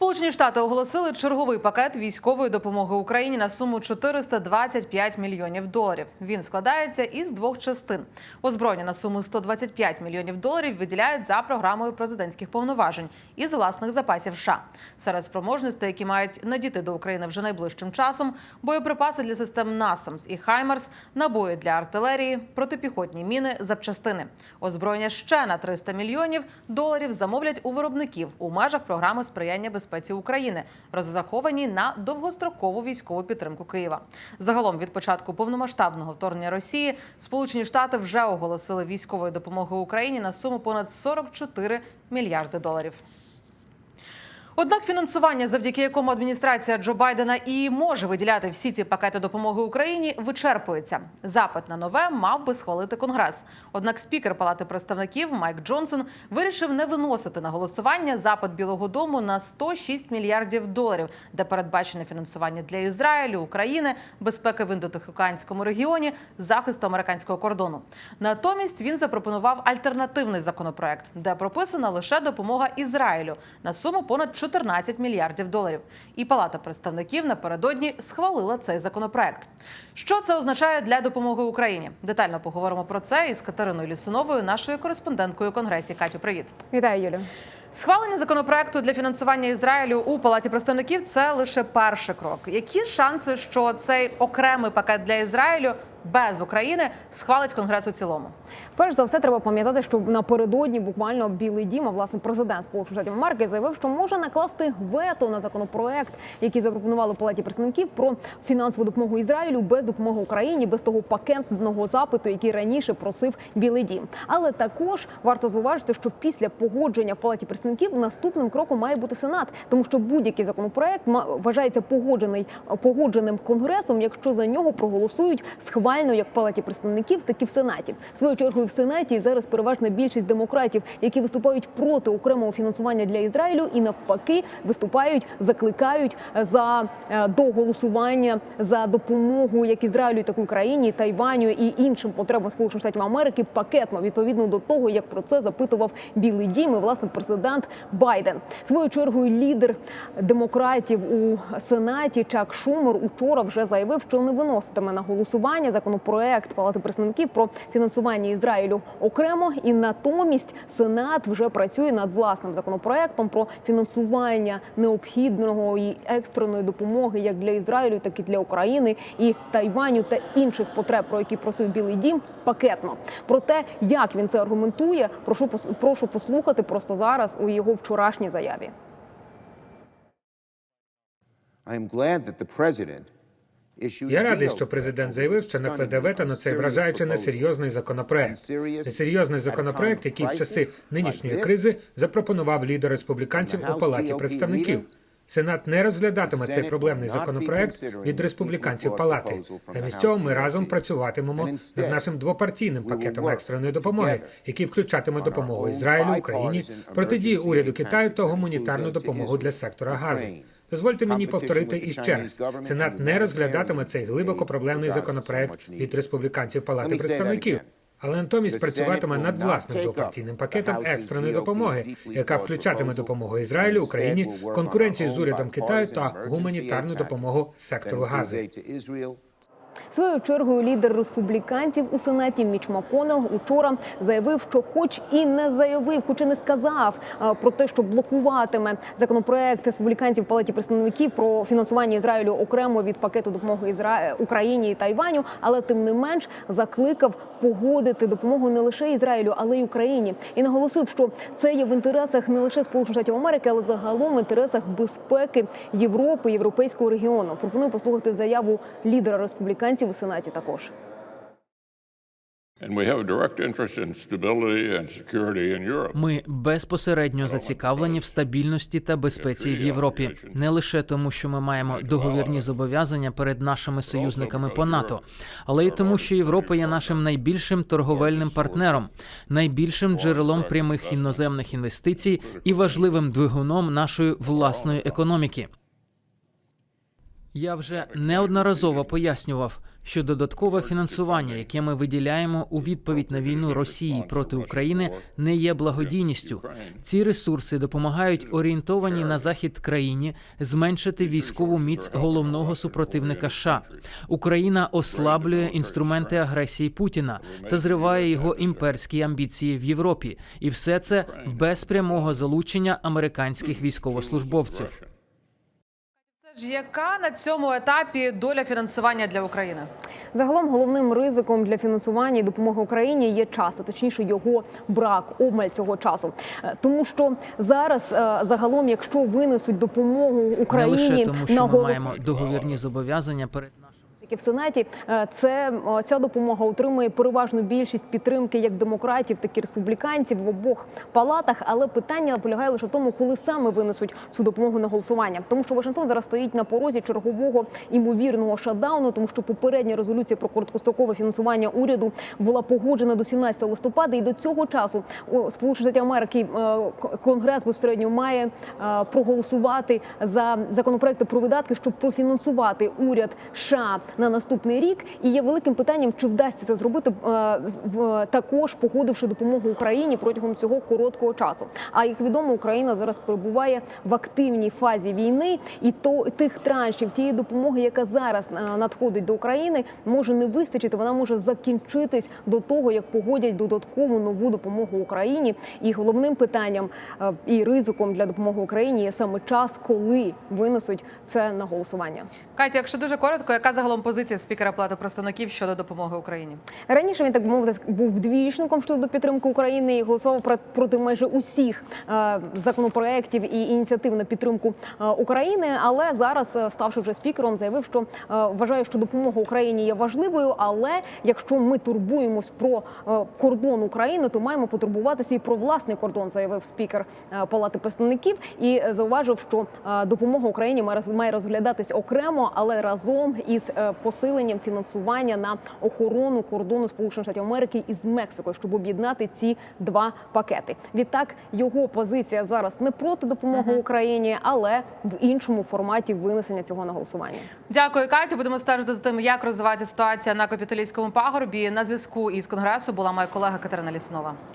Сполучені Штати оголосили черговий пакет військової допомоги Україні на суму 425 мільйонів доларів. Він складається із двох частин. Озброєння на суму 125 мільйонів доларів виділяють за програмою президентських повноважень із власних запасів США. Серед спроможностей, які мають надійти до України вже найближчим часом, боєприпаси для систем НАСАМС і Хаймерс, набої для артилерії, протипіхотні міни, запчастини. Озброєння ще на 300 мільйонів доларів замовлять у виробників у межах програми сприяння безпеці України, розраховані на довгострокову військову підтримку Києва. Загалом від початку повномасштабного вторгнення Росії Сполучені Штати вже оголосили військової допомоги Україні на суму понад 44 мільярди доларів. Однак фінансування, завдяки якому адміністрація Джо Байдена і може виділяти всі ці пакети допомоги Україні, вичерпується. Запит на нове мав би схвалити Конгрес. Однак спікер Палати представників Майк Джонсон вирішив не виносити на голосування запит Білого Дому на 106 мільярдів доларів, де передбачене фінансування для Ізраїлю, України, безпеки в індотихоокеанському регіоні, захисту американського кордону. Натомість він запропонував альтернативний законопроект, де прописана лише допомога Ізраїлю на суму понад 14 мільярдів доларів. І Палата представників напередодні схвалила цей законопроект. Що це означає для допомоги Україні? Детально поговоримо про це із Катериною Лісуновою, нашою кореспонденткою у Конгресі. Катю, привіт. Вітаю, Юлю. Схвалення законопроекту для фінансування Ізраїлю у Палаті представників це лише перший крок. Які шанси, що цей окремий пакет для Ізраїлю без України схвалить Конгрес у цілому? Перш за все, треба пам'ятати, що напередодні буквально Білий Дім, а власне президент Сполучених Штатів Америки заявив, що може накласти вето на законопроект, який запропонували Палаті представників про фінансову допомогу Ізраїлю без допомоги Україні, без того пакетного запиту, який раніше просив Білий Дім. Але також варто зауважити, що після погодження в Палаті представників наступним кроком має бути Сенат, тому що будь-який законопроект вважається погоджений погодженим конгресом, якщо за нього проголосують схвально як в Палаті представників, так і в Сенаті. Своєю чергою в Сенаті зараз переважна більшість демократів, які виступають проти окремого фінансування для Ізраїлю, і навпаки виступають, закликають за е, до голосування за допомогу як Ізраїлю, так і Україні, Тайваню і іншим потребам Сполучених Штатів Америки пакетно відповідно до того, як про це запитував Білий Дім і власне президент Байден. Своєю чергою лідер демократів у Сенаті Чак Шумер учора вже заявив, що не виноситиме на голосування законопроект Палати представників про фінансування Ізраїлю окремо, і натомість Сенат вже працює над власним законопроектом про фінансування необхідного і екстреної допомоги як для Ізраїлю, так і для України і Тайваню та інших потреб, про які просив Білий Дім, пакетно. Про те, як він це аргументує, прошу прошу послухати просто зараз у його вчорашній заяві. I am glad that the president Я радий, що президент заявив, що накладе вето на цей вражаючи несерйозний законопроект. Несерйозний законопроект, який в часи нинішньої кризи запропонував лідер республіканців у палаті представників. Сенат не розглядатиме цей проблемний законопроект від республіканців палати. Замість цього ми разом працюватимемо над нашим двопартійним пакетом екстреної допомоги, який включатиме допомогу Ізраїлю, Україні, протидії уряду Китаю та гуманітарну допомогу для сектора газу. Дозвольте мені повторити іще раз. Сенат не розглядатиме цей глибоко проблемний законопроект від республіканців Палати представників. Але натомість працюватиме над власним двопартійним пакетом екстреної допомоги, яка включатиме допомогу Ізраїлю, Україні, our з урядом Китаю та гуманітарну допомогу сектору that Своєю чергою лідер республіканців у сенаті Міч Маконел учора заявив, що, хоч і не заявив, хоч і не сказав е, про те, що блокуватиме законопроект республіканців в палаті представників про фінансування Ізраїлю окремо від пакету допомоги Ізра... Україні і Тайваню, але тим не менш закликав погодити допомогу не лише Ізраїлю, але й Україні, і наголосив, що це є в інтересах не лише Сполучених Штатів Америки, але загалом в інтересах безпеки Європи, європейського регіону. Пропоную послухати заяву лідера республіканців у сенаті. Також. Ми безпосередньо зацікавлені в стабільності та безпеці в Європі, не лише тому, що ми маємо договірні зобов'язання перед нашими союзниками по НАТО, але й тому, що Європа є нашим найбільшим торговельним партнером, найбільшим джерелом прямих іноземних інвестицій і важливим двигуном нашої власної економіки. Я вже неодноразово пояснював, що додаткове фінансування, яке ми виділяємо у відповідь на війну Росії проти України, не є благодійністю. Ці ресурси допомагають орієнтованій на захід країні зменшити військову міць головного супротивника США. Україна ослаблює інструменти агресії Путіна та зриває його імперські амбіції в Європі, і все це без прямого залучення американських військовослужбовців. Яка на цьому етапі доля фінансування для України? Загалом головним ризиком для фінансування і допомоги Україні є час, а точніше його брак, обмаль цього часу. Е, Тому що зараз е, загалом, якщо винесуть допомогу Не Україні лише тому, на що ми голос... маємо договірні зобов'язання перед нашими. в Сенаті, е, це е, ця допомога отримує переважну більшість підтримки як демократів, так і республіканців в обох палатах. Але питання полягає лише в тому, коли саме винесуть цю допомогу на голосування. Тому що Вашингтон зараз стоїть на порозі чергового імовірного шатдауну, тому що попередня резолюція про короткострокове фінансування уряду була погоджена до 17 листопада, і до цього часу Сполучені Штати Америки е, Конгрес безпосередньо має проголосувати за законопроекти про видатки, щоб профінансувати уряд США на наступний рік. І є великим питанням, чи вдасться це зробити е, в- також погодивши допомогу Україні протягом цього короткого часу. А як відомо, Україна зараз перебуває в активній фазі війни, і то тих траншів тієї допомоги, яка зараз е, надходить до України, може не вистачити. Вона може закінчитись до того, як погодять додаткову нову допомогу Україні. І головним питанням е, і ризиком для допомоги Україні є саме час, коли винесуть це на голосування. Катя, якщо дуже коротко, яка загалом позиція спікера Палати представників щодо допомоги Україні? Раніше він так мовити був двічником щодо підтримки України і голосував проти майже усіх е, законопроєктів і ініціатив на підтримку е, України. Але зараз, е, ставши вже спікером, заявив, що вважає, що допомога Україні є важливою. Але якщо ми турбуємось про кордон України, то маємо потурбуватися і про власний кордон, заявив спікер Палати представників і зауважив, що допомога Україні має розглядатись окремо, але разом із посиленням фінансування на охорону кордону Сполучених Штатів Америки із Мексикою, щоб об'єднати ці два пакети. Відтак його позиція зараз не проти допомоги Україні, але в іншому форматі винесення цього на голосування. Дякую, Катю. Будемо стежити за тим, як розвивається ситуація на капітолійському пагорбі. На зв'язку із конгресу була моя колега Катерина Ліснова.